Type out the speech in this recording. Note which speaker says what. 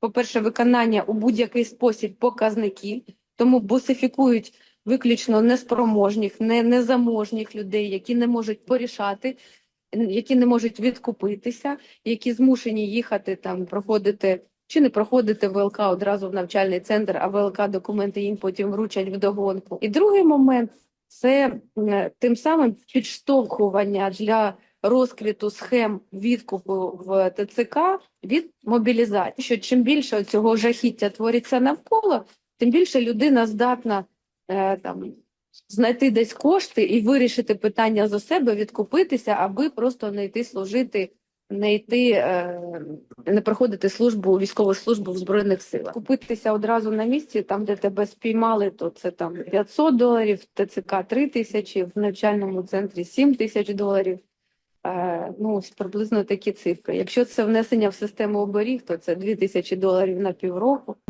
Speaker 1: по-перше, виконання у будь-який спосіб показників, тому бусифікують виключно неспроможних, не, незаможних людей, які не можуть порішати, які не можуть відкупитися, які змушені їхати там, проходити чи не проходити ВЛК одразу в навчальний центр, а ВЛК документи їм потім вручать вдогонку. І другий момент це тим самим підштовхування для розквіту схем відкупу в ТЦК від мобілізації. Що чим більше цього жахіття твориться навколо, тим більше людина здатна е, там знайти десь кошти і вирішити питання за себе, відкупитися, аби просто не йти служити, не йти, е, не проходити службу, військову службу в збройних силах. Купитися одразу на місці, там де тебе спіймали, то це там 500 доларів, ТЦК 3 тисячі, в навчальному центрі 7 тисяч доларів. Е, ну, ось приблизно такі цифри. Якщо це внесення в систему оберіг, то це 2 тисячі доларів на півроку.